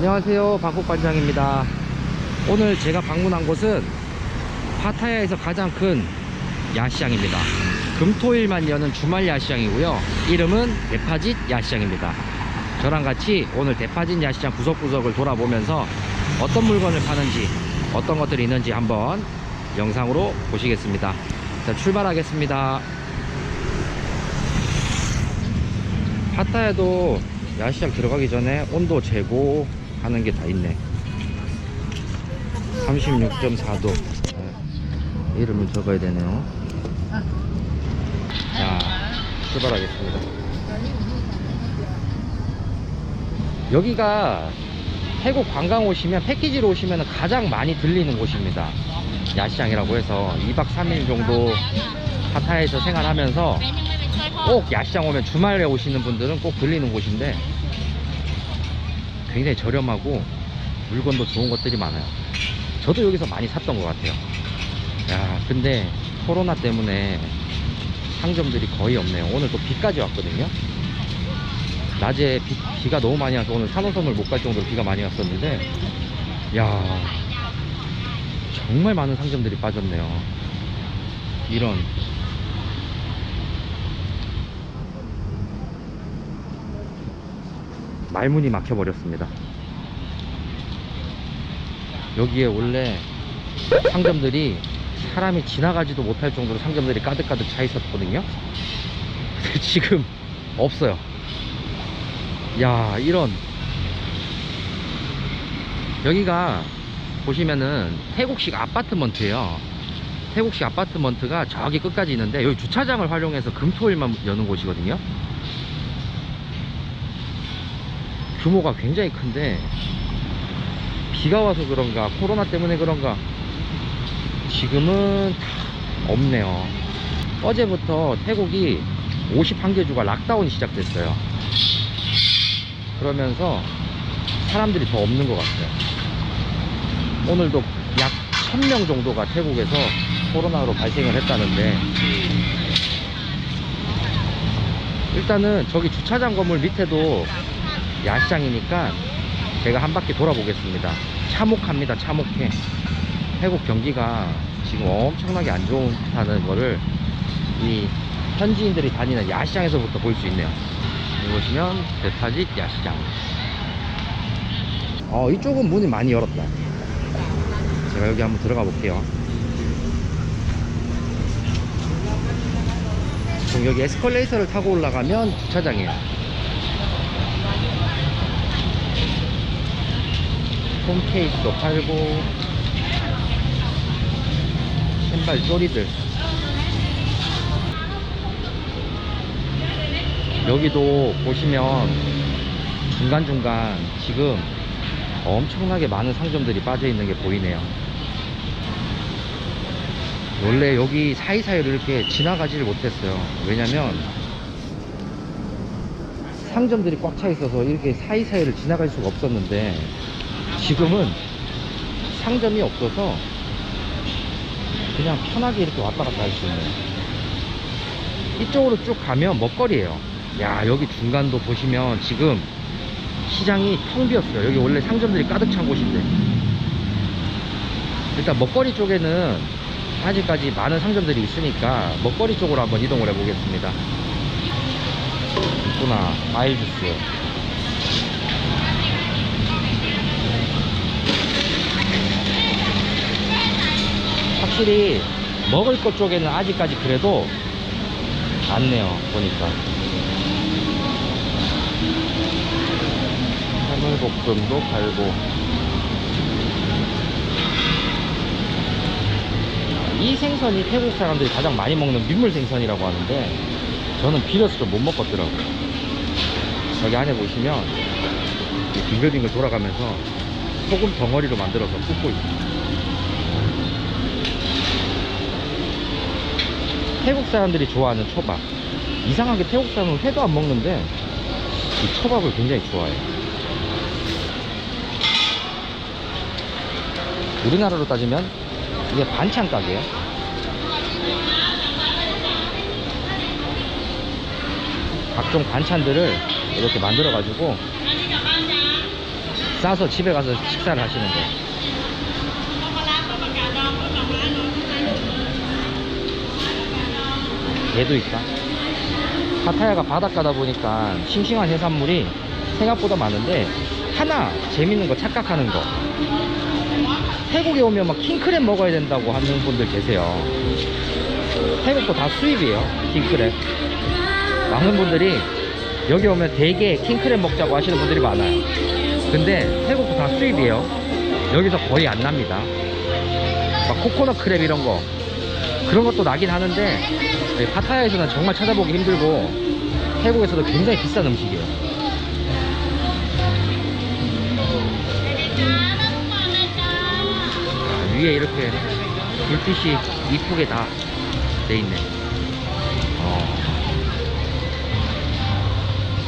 안녕하세요. 박국반장입니다. 오늘 제가 방문한 곳은 파타야에서 가장 큰 야시장입니다. 금토일만 여는 주말 야시장이고요. 이름은 대파짓 야시장입니다. 저랑 같이 오늘 대파짓 야시장 구석구석을 돌아보면서 어떤 물건을 파는지 어떤 것들이 있는지 한번 영상으로 보시겠습니다. 자 출발하겠습니다. 파타야도 야시장 들어가기 전에 온도 재고 하는 게 다 있네. 36.4도. 이름을 적어야 되네요. 자 출발하겠습니다. 여기가 태국 관광 오시면 패키지로 오시면 가장 많이 들리는 곳입니다. 야시장이라고 해서 2박 3일 정도 파타야에서 생활하면서 꼭 야시장 오면 주말에 오시는 분들은 꼭 들리는 곳인데 굉장히 저렴하고 물건도 좋은 것들이 많아요. 저도 여기서 많이 샀던 것 같아요. 야 근데 코로나 때문에 상점들이 거의 없네요. 오늘 또 비까지 왔거든요. 낮에 비, 가 너무 많이 와서 오늘 산호섬을 못 갈 정도로 비가 많이 왔었는데 야 정말 많은 상점들이 빠졌네요. 이런 말문이 막혀버렸습니다. 여기에 원래 상점들이 사람이 지나가지도 못할 정도로 상점들이 가득가득 차 있었거든요. 근데 지금 없어요. 야, 이런. 여기가 보시면은 태국식 아파트먼트예요. 태국식 아파트먼트가 저기 끝까지 있는데 여기 주차장을 활용해서 금토일만 여는 곳이거든요. 규모가 굉장히 큰데 비가 와서 그런가 코로나 때문에 그런가 지금은 다 없네요. 어제부터 태국이 51개 주가 락다운이 시작됐어요. 그러면서 사람들이 더 없는 것 같아요. 오늘도 약 1000명 정도가 태국에서 코로나로 발생을 했다는데 일단은 저기 주차장 건물 밑에도 야시장이니까 제가 한 바퀴 돌아보겠습니다. 참혹합니다. 참혹해. 태국 경기가 지금 엄청나게 안 좋다는 거를 이 현지인들이 다니는 야시장에서부터 볼 수 있네요. 보시면 대타짓 야시장. 어, 이쪽은 문이 많이 열었다. 제가 여기 한번 들어가 볼게요. 지금 여기 에스컬레이터를 타고 올라가면 주차장이에요. 홈 케이스도 팔고 신발 쪼리들. 여기도 보시면 중간중간 지금 엄청나게 많은 상점들이 빠져 있는 게 보이네요. 원래 여기 사이사이를 이렇게 지나가지를 못했어요. 왜냐면 상점들이 꽉 차 있어서 이렇게 사이사이를 지나갈 수가 없었는데 지금은 상점이 없어서 그냥 편하게 이렇게 왔다 갔다 할 수 있네요 이쪽으로 쭉 가면 먹거리예요. 야 여기 중간도 보시면 지금 시장이 텅 비었어요. 여기 원래 상점들이 가득 찬 곳인데. 일단 먹거리 쪽에는 아직까지 많은 상점들이 있으니까 먹거리 쪽으로 한번 이동을 해 보겠습니다. 있구나. 과일 주스 확실히 먹을 것 쪽에는 아직까지 그래도 많네요 보니까. 해물볶음도 팔고. 이 생선이 태국 사람들이 가장 많이 먹는 민물 생선이라고 하는데 저는 비려서 좀 못 먹겠더라고요. 여기 안에 보시면 이 빙글빙글 돌아가면서 소금 덩어리로 만들어서 굽고 있습니다 태국 사람들이 좋아하는 초밥. 이상하게 태국 사람은 회도 안 먹는데 이 초밥을 굉장히 좋아해요 우리나라로 따지면 이게 반찬 가게예요. 각종 반찬들을 이렇게 만들어 가지고 싸서 집에 가서 식사를 하시는 거. 얘도 있다. 파타야가 바닷가다 보니까 싱싱한 해산물이 생각보다 많은데 하나 재밌는 거 착각하는 거. 태국에 오면 막 킹크랩 먹어야 된다고 하는 분들 계세요. 태국도 다 수입이에요. 킹크랩. 많은 분들이 여기 오면 대게 킹크랩 먹자고 하시는 분들이 많아요. 근데 태국도 다 수입이에요. 여기서 거의 안 납니다. 막 코코넛 크랩 이런 거 그런 것도 나긴 하는데 여기 파타야에서는 정말 찾아보기 힘들고 태국에서도 굉장히 비싼 음식이에요. 아, 위에 이렇게 불빛이 이쁘게 다 돼 있네. 어.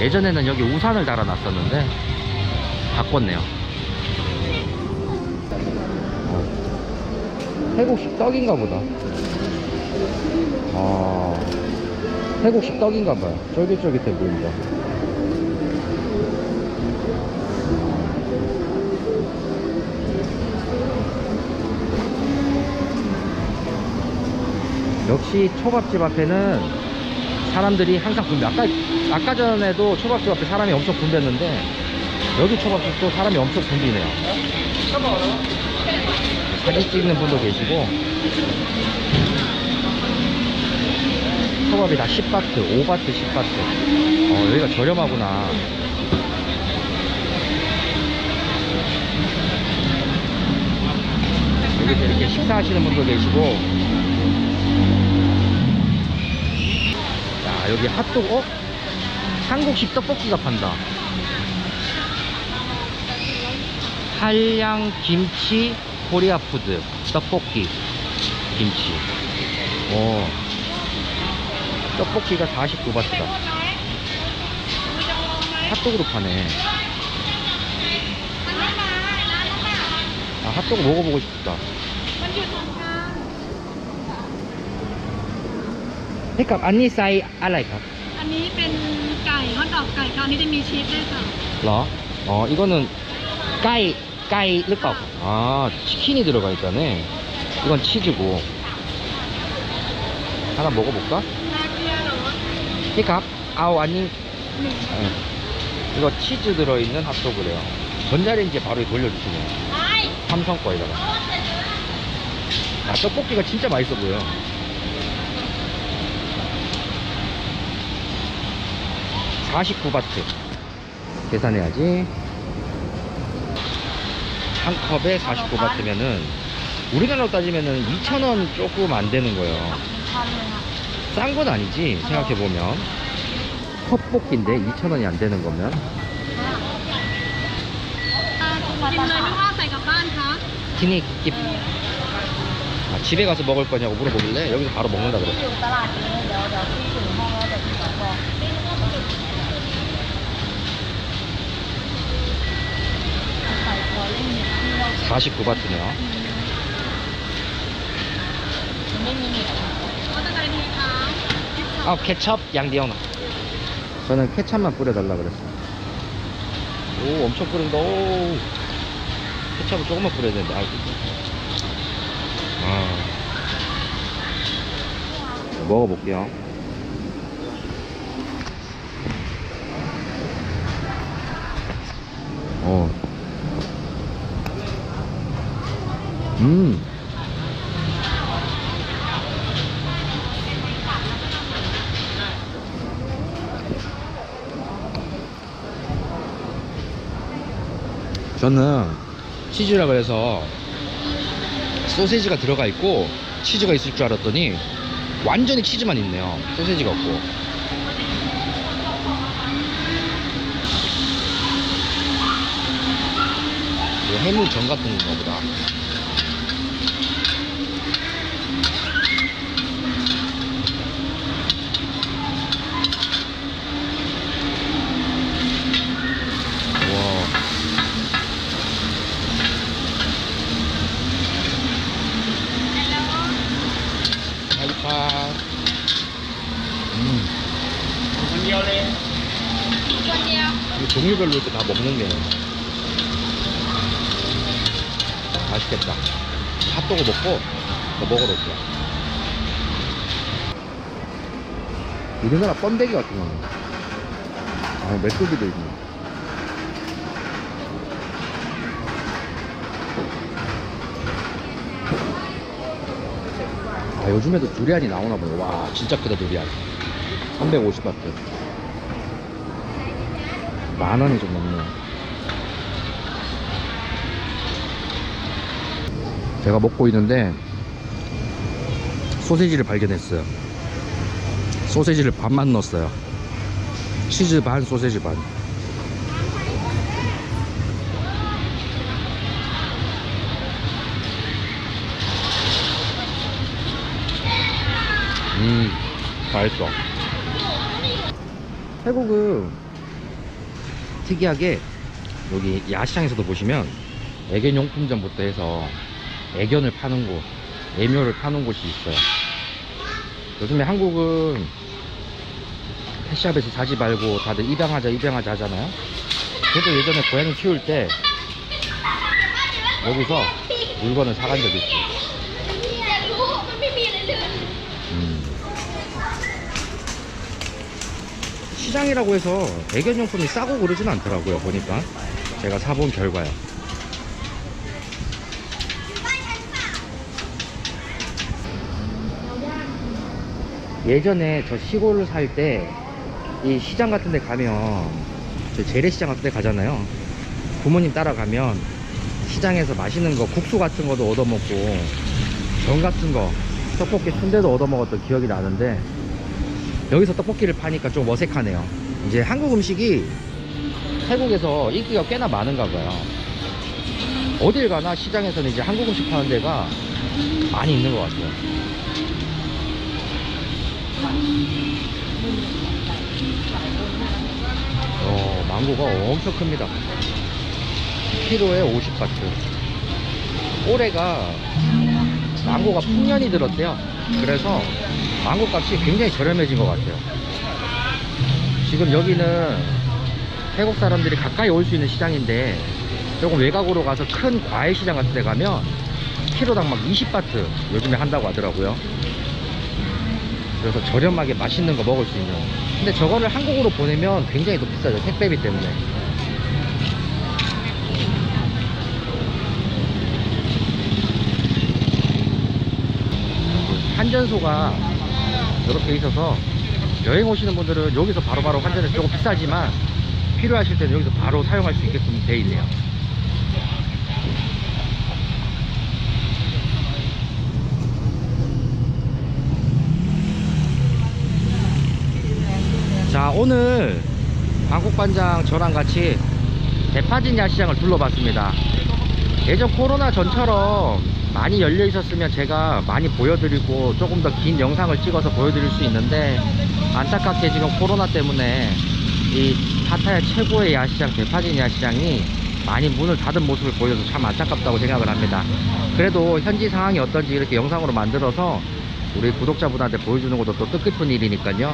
예전에는 여기 우산을 달아놨었는데 바꿨네요. 어. 태국식 떡인가 보다. 아, 태국식 떡인가 봐요. 쫄깃쫄깃해 보인다. 역시 초밥집 앞에는 사람들이 항상 붐벼. 아까, 아까 전에도 초밥집 앞에 사람이 엄청 붐볐는데 여기 초밥집도 사람이 엄청 붐비네요. 사진 찍는 분도 계시고 초밥이 다 10바트, 5바트, 10바트. 어, 여기가 저렴하구나. 여기서 이렇게 식사하시는 분도 계시고. 자, 여기 핫도그, 어? 한국식 떡볶이가 판다. 한량 김치 코리아 푸드 떡볶이 김치. 오. 떡볶이가 49바트다. 핫도그도 파네. 아, 핫도그 먹어보고 싶다. 그러니까 안니 사이 알라이까? อันนี้เป็นไก่ฮอทดอกไก่ค่ะอันนี้จะมีชีสด้วยค่ะ 러? 어, 이거는 까이, 까이 르떡. 아, 치킨이 들어가 있다네. 이건 치즈고. 하나 먹어볼까? อ 피카? 아우, 아니. หนึ่ง 예. 이거 치즈 들어있는 핫도그래요. 전자레인지에 바로 돌려주시네요. 삼성 거에다가. 아, 떡볶이가 진짜 맛있어 보여. (49바트) 계산해야지 한 컵에 (49바트면은) 우리나라로 따지면은 (2,000원) 조금 안 되는 거예요 싼 건 아니지 생각해보면 컵볶인데 2,000원이 안 되는 거면 กินเลยไม่ว่าใส่กลับบ้านคะ 티니 깁 아, 집에 가서 먹을 거냐고 물어보길래 여기서 바로 먹는다 그랬어 อยู่ตลาดนี้เดี๋ยวเดี๋ยวพี่ถึงห้องแล้วเดี๋ยวพี่ขอบอกใส่คอเล่นที่เรา 49바트네요 ไม่มีเน็ต 아 케첩 양디오나 저는 케찹만 뿌려달라 그랬어 오 엄청 뿌린다 오 케찹을 조금만 뿌려야 되는데 아, 아. 먹어볼게요 어. 음. 저는 치즈라 그래서 소세지가 들어가 있고 치즈가 있을 줄 알았더니 완전히 치즈만 있네요. 소세지가 없고. 이거 해물전 같은 건가 보다. 종류별로 이렇게 다 먹는 게 맛있겠다. 핫도그 먹고 더 먹으러 올게요. 우리나라 번데기 같은 거는 아 메뚜기도 있네. 아 요즘에도 두리안이 나오나 보네. 와 진짜 크다 두리안. 350바트. 만 원이 좀 넘네요. 제가 먹고 있는데 소세지를 발견했어요. 소세지를 반만 넣었어요. 치즈 반, 소세지 반. 음, 맛있어. 태국은 특이하게 여기 야시장에서도 보시면 애견용품점부터 해서 애견을 파는 곳, 애묘를 파는 곳이 있어요. 요즘에 한국은 펫샵에서 사지 말고 다들 입양하자, 입양하자 하잖아요. 저도 예전에 고양이 키울 때 여기서 물건을 사간 적이 있어요. 시장이라고 해서 애견용품이 싸고 그러진 않더라고요. 보니까 제가 사본 결과요. 예전에 저 시골을 살때 이 시장 같은 데 가면 저 재래시장 같은 데 가잖아요 부모님 따라가면 시장에서 맛있는 거 국수 같은 거도 얻어먹고 전 같은 거 떡볶이 순대도 얻어먹었던 기억이 나는데 여기서 떡볶이를 파니까 좀 어색하네요 이제 한국 음식이 태국에서 인기가 꽤나 많은가 봐요 어딜 가나 시장에서는 이제 한국 음식 파는 데가 많이 있는 것 같아요 어, 망고가 엄청 큽니다. 키로에 50바트. 올해가 망고가 풍년이 들었대요. 그래서 망고 값이 굉장히 저렴해진 것 같아요. 지금 여기는 태국 사람들이 가까이 올 수 있는 시장인데 조금 외곽으로 가서 큰 과일 시장 같은 데 가면 키로당 막 20바트 요즘에 한다고 하더라고요. 그래서 저렴하게 맛있는 거 먹을 수 있는 근데 저거를 한국으로 보내면 굉장히 또 비싸죠 택배비 때문에 환전소가 이렇게 있어서 여행 오시는 분들은 여기서 바로바로 환전해서 조금 비싸지만 필요하실 때는 여기서 바로 사용할 수 있게끔 돼 있네요. 자 오늘 방콕반장 저랑 같이 대파진 야시장을 둘러봤습니다. 예전 코로나 전처럼 많이 열려 있었으면 제가 많이 보여드리고 조금 더 긴 영상을 찍어서 보여드릴 수 있는데 안타깝게 지금 코로나 때문에 이 파타야 최고의 야시장 대파진 야시장이 많이 문을 닫은 모습을 보여서 참 안타깝다고 생각을 합니다. 그래도 현지 상황이 어떤지 이렇게 영상으로 만들어서 우리 구독자분한테 보여주는 것도 또 뜻깊은 일이니까요.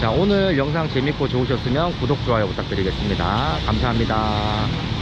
자 오늘 영상 재밌고 좋으셨으면 구독 좋아요 부탁드리겠습니다. 감사합니다